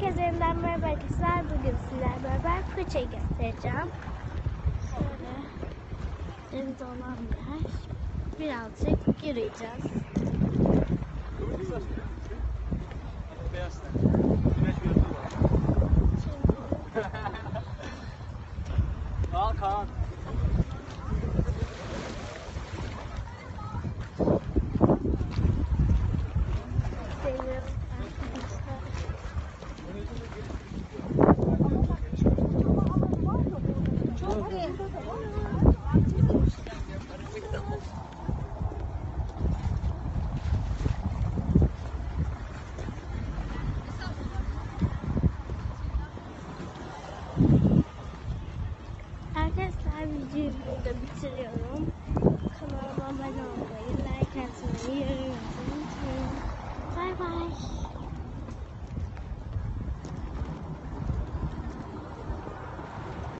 Herkese yeniden merhaba arkadaşlar. Bugün sizlerle beraber fırçayı göstereceğim. Şöyle deniz olan bir yer. Birazcık yürüyeceğiz. Kalk kalk. le groupe de